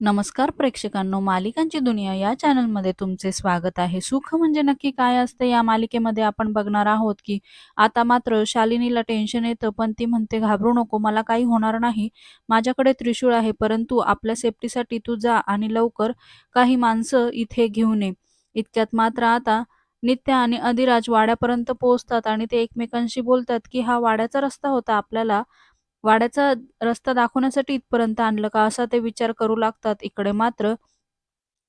नमस्कार प्रेक्षकांनो मालिकांची दुनिया या चॅनलमध्ये तुमचे स्वागत आहे. सुख म्हणजे नक्की काय असतं या मालिकेमध्ये आपण बघणार आहोत की आता मात्र शालिनीला टेन्शन येतं पण ती म्हणते घाबरू नको मला काही होणार नाही. माझ्याकडे त्रिशूळ आहे परंतु आपल्या सेफ्टीसाठी तू जा आणि लवकर काही माणसं इथे घेऊन ये. इतक्यात मात्र आता नित्या आणि अधिराज वाड्यापर्यंत पोहोचतात आणि ते एकमेकांशी बोलतात की हा वाड्याचा रस्ता होता आपल्याला वाड्याचा रस्ता दाखवण्यासाठी इथपर्यंत आणलं का असा ते विचार करू लागतात इकडे मात्र.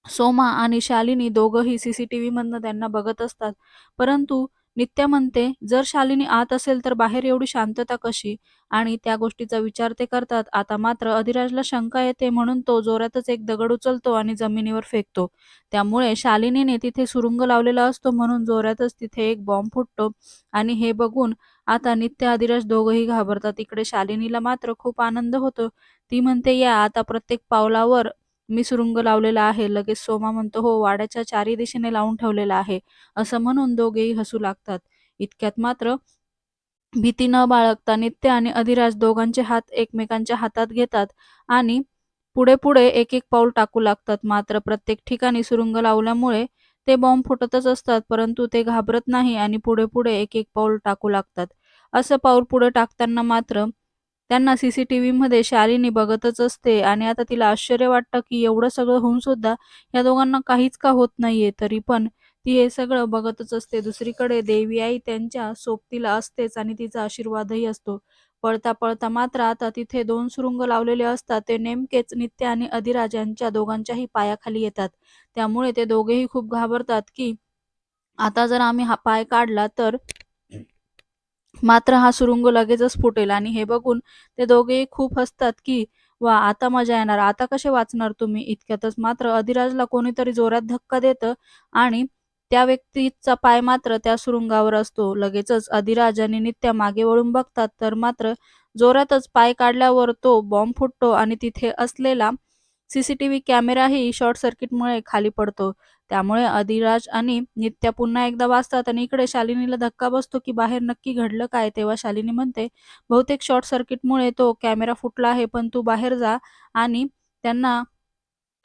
सोमा आणि शालिनी दोघंही सीसीटीव्ही मधनं त्यांना बघत असतात. परंतु नित्या म्हणते जर शालिनी आत असेल तर बाहेर एवढी शांतता कशी? आणि त्या गोष्टीचा विचार ते करतात. आता मात्र अधिराजला शंका येते म्हणून तो जोरातच एक दगड उचलतो आणि जमिनीवर फेकतो. त्यामुळे शालिनीने तिथे सुरुंग लावलेला असतो म्हणून जोरातच तिथे एक बॉम्ब फुटतो. आणि हे बघून आता नित्य अधिराज दोघंही घाबरतात. इकडे शालिनीला मात्र खूप आनंद होतो. ती म्हणते या आता प्रत्येक पावलावर मी सुरुंग लावलेला आहे. लगेच सोमा म्हणतो हो वाड्याच्या चारी दिशेने लावून ठेवलेला आहे. असं म्हणून दोघेही हसू लागतात. इतक्यात मात्र भीती न बाळगता नित्य आणि अधिराज दोघांचे हात एकमेकांच्या हातात घेतात आणि पुढे पुढे एक एक पाऊल टाकू लागतात. मात्र प्रत्येक ठिकाणी सुरुंग लावल्यामुळे ते बॉम्ब फुटतच असतात परंतु ते घाबरत नाही आणि पुढे पुढे एक एक पाऊल टाकू लागतात. असं पाऊल पुढे टाकताना मात्र त्यांना सीसीटीव्ही मध्ये शालिनी बघतच असते आणि आता तिला आश्चर्य वाटतं की एवढं सगळं होऊन सुद्धा या दोघांना काहीच का होत नाहीये तरी पण ती हे सगळं बघतच असते. दुसरीकडे देवी आई त्यांच्या सोबतीला असतेच आणि तिचा आशीर्वादही असतो. पळता पळता मात्र आता तिथे दोन सुरुंग लावलेले असतात. ते नेमकेच नित्य आणि अधिराज यांच्या दोघांच्याही पायाखाली येतात. त्यामुळे ते दोघेही खूप घाबरतात की आता जर आम्ही हा पाय काढला तर मात्र हा सुरुंग लगेचच फुटेल आणि हे बघून ते दोघेही खूप हसतात की वा आता मजा येणार. आता कसे वाचणार तुम्ही? इतक्यातच मात्र अधिराजला कोणीतरी जोरात धक्का देतं आणि त्या व्यक्तीचा पाय मात्र त्या सुरुंगावर असतो. लगेचच अधिराज आणि नित्या मागे वळून बघतात तर मात्र जोरातच पाय काढल्यावर तो बॉम्ब फुटतो आणि तिथे असलेला सीसीटीव्ही कॅमेराही शॉर्ट सर्किटमुळे खाली पडतो. त्यामुळे अधिराज आणि नित्या पुन्हा एकदा वाचतात आणि इकडे शालिनीला धक्का बसतो की बाहेर नक्की घडलं काय? तेव्हा शालिनी म्हणते बहुतेक शॉर्ट सर्किटमुळे तो कॅमेरा फुटला आहे पण तू बाहेर जा आणि त्यांना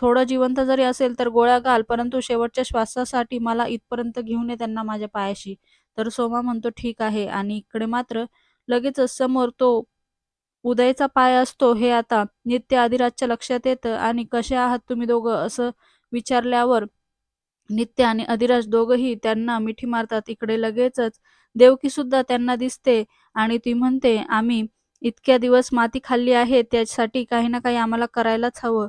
थोडं जिवंत जरी असेल तर गोळ्या घाल परंतु शेवटच्या श्वासासाठी मला इथपर्यंत घेऊन ये त्यांना माझ्या पायाशी. तर सोमा म्हणतो ठीक आहे. आणि इकडे मात्र लगेचच समोर तो उदयचा पाय असतो. हे आता नित्य आदिराजच्या लक्षात येतं. आणि कसे आहात तुम्ही दोघं? असं विचारल्यावर नित्य आणि अधिराज दोघही त्यांना मिठी मारतात. इकडे लगेचच देवकी सुद्धा त्यांना दिसते आणि ती म्हणते आम्ही इतक्या दिवस माती खाल्ली आहे त्यासाठी काही ना काही आम्हाला करायलाच हवं.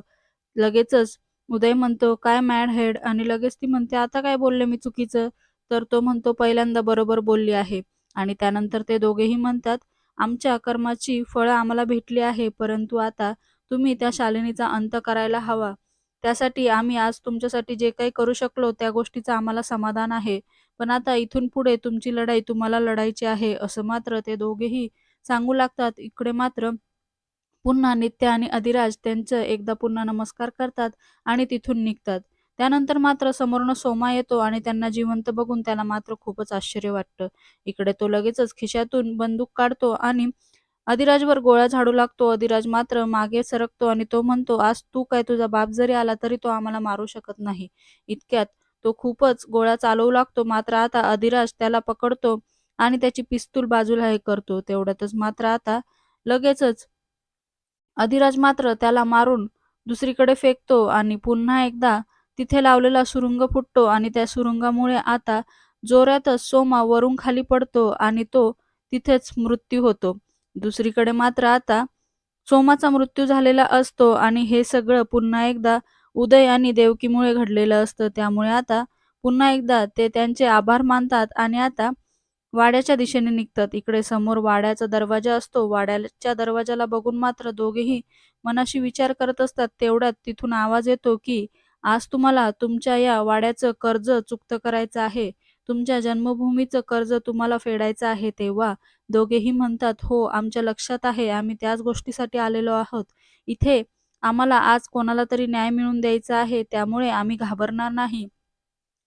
लगेचच उदय म्हणतो काय मॅड हेड? आणि लगेच ती म्हणते आता काय बोलले मी चुकीचं? तर तो म्हणतो पहिल्यांदा बरोबर बोलली आहे. आणि त्यानंतर ते दोघेही म्हणतात आमच्या कर्माची फळं आम्हाला भेटली आहे परंतु आता तुम्ही त्या शालिनीचा अंत करायला हवा. त्यासाठी आम्ही आज तुमच्यासाठी जे काही करू शकलो त्या गोष्टीचं आम्हाला समाधान आहे. पण आता इथून पुढे तुमची लढाई तुम्हाला लढायची आहे असं मात्र ते दोघेही सांगू लागतात. इकडे मात्र पुन्हा नित्य आणि अधिराज त्यांचं एकदा पुन्हा नमस्कार करतात आणि तिथून निघतात. त्यानंतर मात्र समोरनं सोमा येतो आणि त्यांना जिवंत बघून त्याला मात्र खूपच आश्चर्य वाटतं. इकडे तो लगेचच खिशातून बंदूक काढतो आणि अधिराजवर गोळ्या झाडू लागतो. अधिराज मात्र मागे सरकतो आणि तो म्हणतो आज तू काय तुझा बाप जरी आला तरी तो आम्हाला मारू शकत नाही. इतक्यात तो खूपच गोळ्या चालवू लागतो. मात्र आता अधिराज त्याला पकडतो आणि त्याची पिस्तूल बाजूला हे करतो. तेवढ्यातच मात्र आता लगेचच अधिराज मात्र त्याला मारून दुसरीकडे फेकतो आणि पुन्हा एकदा तिथे लावलेला सुरुंग फुटतो आणि त्या सुरुंगामुळे आता जोरातच सोमा वरून खाली पडतो आणि तो तिथेच मृत्यू होतो. दुसरीकडे मात्र आता सोमाचा मृत्यू झालेला असतो आणि हे सगळं पुन्हा एकदा उदय आणि देवकीमुळे घडलेलं असतं. त्यामुळे आता पुन्हा एकदा ते त्यांचे आभार मानतात आणि आता वाड्याच्या दिशेने निघतात. इकडे समोर वाड्याचा दरवाजा असतो. वाड्याच्या दरवाजाला बघून मात्र दोघेही मनाशी विचार करत असतात. तेवढ्यात तिथून आवाज येतो की आज तुम्हाला तुमच्या या वाड्याचं कर्ज चुकतं करायचं आहे. तुमच्या जन्मभूमीचं कर्ज तुम्हाला फेडायचं आहे तेव्हा दोघेही म्हणतात हो आमच्या लक्षात आहे आम्ही त्याच गोष्टीसाठी आलेलो आहोत. इथे आम्हाला आज कोणाला तरी न्याय मिळवून द्यायचा आहे त्यामुळे आम्ही घाबरणार नाही.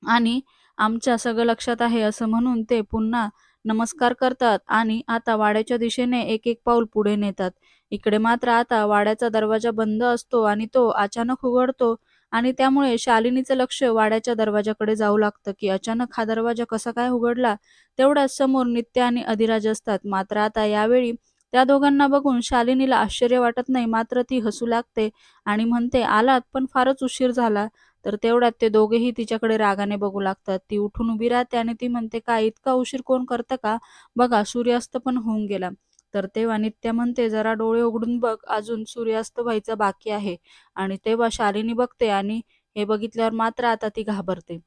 आणि आमच्या सगळं लक्षात आहे असं म्हणून ते पुन्हा नमस्कार करतात आणि आता वाड्याच्या दिशेने एक एक पाऊल पुढे नेतात. इकडे मात्र आता वाड्याचा दरवाजा बंद असतो आणि तो अचानक उघडतो. आणि त्यामुळे शालिनीचं लक्ष वाड्याच्या दरवाजाकडे जाऊ लागतं की अचानक हा दरवाजा कसा काय उघडला? तेवढ्याच समोर नित्य आणि अधिराज असतात. मात्र आता यावेळी त्या दोघांना बघून शालिनीला आश्चर्य वाटत नाही. मात्र ती हसू लागते आणि म्हणते आलात पण फारच उशीर झाला. तर तेवढ्यात ते दोघेही तिच्याकडे रागाने बघू लागतात. ती उठून उभी राहते आणि ती म्हणते काय इतका उशीर कोण करतं का? बघा सूर्यास्त पण होऊन गेला. तर तेव्हा नित्या म्हणते जरा डोळे उघडून बघ अजून सूर्यास्त व्हायचा बाकी आहे. आणि तेव्हा शालिनी बघते आणि हे बघितल्यावर मात्र आता ती घाबरते.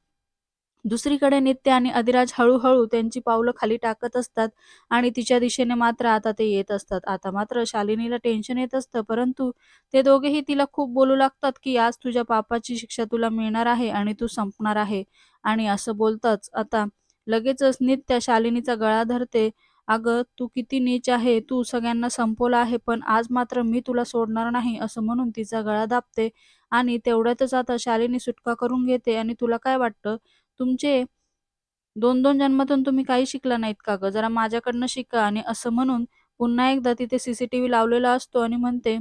दुसरीकडे नित्य आणि अधिराज हळूहळू त्यांची पावलं खाली टाकत असतात आणि तिच्या दिशेने मात्र आता ते येत असतात. आता मात्र शालिनीला टेन्शन येत असतं परंतु ते दोघेही तिला खूप बोलू लागतात की आज तुझ्या पापाची शिक्षा तुला मिळणार आहे आणि तू संपणार आहे. आणि असं बोलताच आता लगेचच नित्य शालिनीचा गळा धरते अगं तू किती नीच आहे तू सगळ्यांना संपवलं आहे पण आज मात्र मी तुला सोडणार नाही असं म्हणून तिचा गळा दाबते आणि तेवढ्यातच आता शालिनी सुटका करून घेते आणि तुला काय वाटतं? तुमचे दोन दोन जन्मातून तुम्ही काही शिकला नाहीत का ग? जरा माझ्याकडनं शिका आणि असं म्हणून पुन्हा एकदा तिथे सीसीटीव्ही लावलेला असतो आणि म्हणते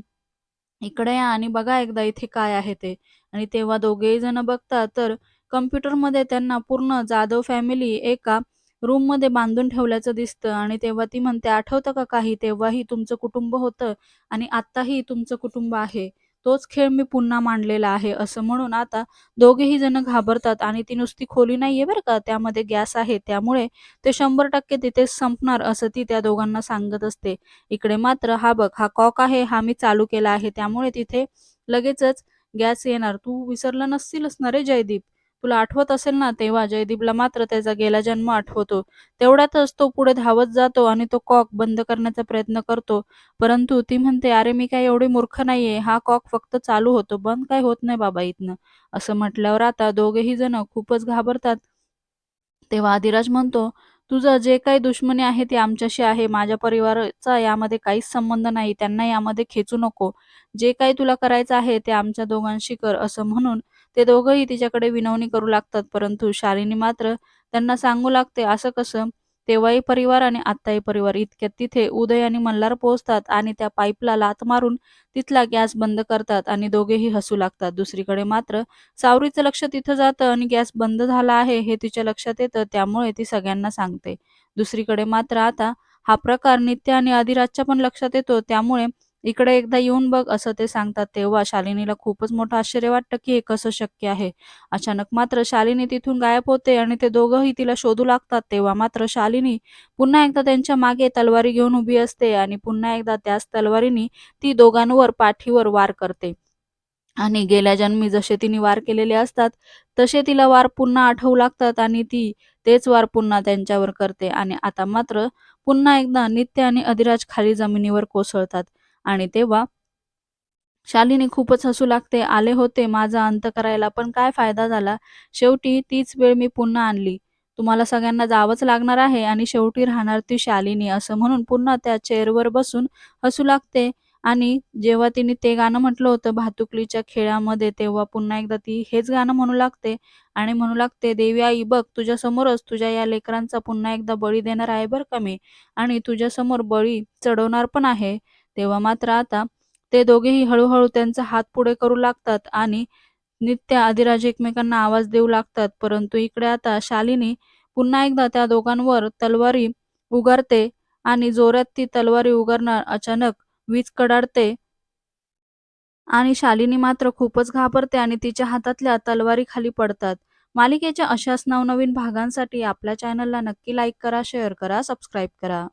इकडे या आणि बघा एकदा इथे काय आहे ते. आणि तेव्हा दोघेही जण बघतात तर कम्प्युटरमध्ये त्यांना पूर्ण जाधव फॅमिली एका रूममध्ये बांधून ठेवल्याचं दिसतं आणि तेव्हा ती म्हणते आठवतं का काही? तेव्हाही तुमचं कुटुंब होतं आणि आत्ताही तुमचं कुटुंब आहे. तोच खेळ मी पुन्हा मांडलेला आहे. असं म्हणून आता दोघेही जण घाबरतात आणि ती नुसती खोली नाहीये बरं का? त्यामध्ये गॅस आहे. त्यामुळे ते शंभर टक्के तिथेच संपणार असं ती त्या दोघांना सांगत असते. इकडे मात्र हा बघ हा कॉक आहे हा मी चालू केला आहे. त्यामुळे तिथे लगेचच गॅस येणार. तू विसरला नसशीलच ना रे जयदीप? तुला आठवत असेल ना तेव्हा जयदीपला मात्र त्याचा गेला जन्म आठवतो. तेवढ्यातच तो पुढे धावत जातो आणि तो कॉक बंद करण्याचा प्रयत्न करतो. परंतु ती म्हणते अरे मी काय एवढी मूर्ख नाहीये. हा कॉक फक्त चालू होतो. बंद काय होत नाही बाबा इथनं. असं म्हटल्यावर आता दोघेही जण खूपच घाबरतात. तेव्हा आदिराज म्हणतो तुझं जे काही दुश्मनी आहे ते आमच्याशी आहे. माझ्या परिवाराचा यामध्ये काहीच संबंध नाही. त्यांना यामध्ये खेचू नको. जे काही तुला करायचं आहे ते आमच्या दोघांशी कर. असं म्हणून ते दोघंही तिच्याकडे विनवणी करू लागतात परंतु शालिनी मात्र त्यांना सांगू लागते असं कसं? तेव्हाही परिवार आणि आत्ताही परिवार इतक्यात तिथे उदय आणि मल्हार पोहोचतात आणि त्या पाईपला लात मारून तिथला गॅस बंद करतात आणि दोघेही हसू लागतात. दुसरीकडे मात्र सावरीचं लक्ष तिथं जातं आणि गॅस बंद झाला आहे हे तिच्या लक्षात येतं त्यामुळे ती सगळ्यांना सांगते. दुसरीकडे मात्र आता हा प्रकार नित्य आणि अधिराजच्या पण लक्षात येतो त्यामुळे इकडे एकदा येऊन बघ असं ते सांगतात तेव्हा शालिनीला खूपच मोठं आश्चर्य वाटतं की हे कसं शक्य आहे. अचानक मात्र शालिनी तिथून गायब होते आणि ते दोघंही तिला शोधू लागतात. तेव्हा मात्र शालिनी पुन्हा एकदा त्यांच्या मागे तलवारी घेऊन उभी असते आणि पुन्हा एकदा त्याच तलवारीने ती दोघांवर पाठीवर वार करते. आणि गेल्या जन्मी जसे तिने वार केलेले असतात तसे तिला वार पुन्हा आठवू लागतात आणि ती तेच वार पुन्हा त्यांच्यावर करते. आणि आता मात्र पुन्हा एकदा नित्य आणि अधिराज खाली जमिनीवर कोसळतात. आणि तेव्हा शालिनी खूपच हसू लागते. आले होते माझा अंत करायला पण काय फायदा झाला? शेवटी तीच वेळ मी पुन्हा आणली. तुम्हाला सगळ्यांना जावंच लागणार आहे आणि शेवटी राहणार ती शालिनी असं म्हणून पुन्हा त्या चेअरवर बसून हसू लागते. आणि जेव्हा तिने ते गाणं म्हटलं होतं भातुकलीच्या खेळामध्ये तेव्हा पुन्हा एकदा ती हेच गाणं म्हणू लागते आणि म्हणू लागते देवी आई बघ तुझ्या समोरच तुझ्या या लेकरांचा पुन्हा एकदा बळी देणार आहे बरं का मी? आणि तुझ्यासमोर बळी चढवणार पण आहे. तेव्हा मात्र आता ते दोघेही हळूहळू त्यांचा हात पुढे करू लागतात आणि नित्य आदिराज एकमेकांना आवाज देऊ लागतात. परंतु इकडे आता शालिनी पुन्हा एकदा त्या दोघांवर तलवारी उगारते आणि जोरात ती तलवारी उगारणार अचानक वीज कडाडते आणि शालिनी मात्र खूपच घाबरते आणि तिच्या हातातल्या तलवारी खाली पडतात. मालिकेच्या अशाच नवनवीन भागांसाठी आपल्या चॅनलला नक्की लाईक करा शेअर करा सबस्क्राईब करा.